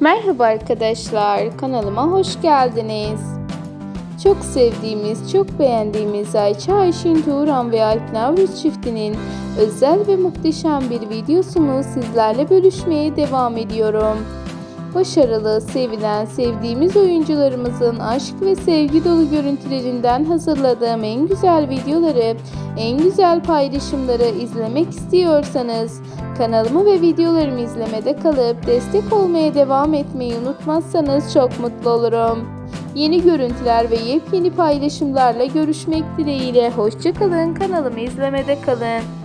Merhaba arkadaşlar, kanalıma hoş geldiniz. Çok sevdiğimiz, çok beğendiğimiz Ayça Ayşin Turan ve Alp Navruz çiftinin özel ve muhteşem bir videosunu sizlerle bölüşmeye devam ediyorum. Başarılı, sevilen, sevdiğimiz oyuncularımızın aşk ve sevgi dolu görüntülerinden hazırladığım en güzel videoları, en güzel paylaşımları izlemek istiyorsanız kanalımı ve videolarımı izlemede kalıp destek olmaya devam etmeyi unutmazsanız çok mutlu olurum. Yeni görüntüler ve yepyeni paylaşımlarla görüşmek dileğiyle. Hoşçakalın, kanalımı izlemede kalın.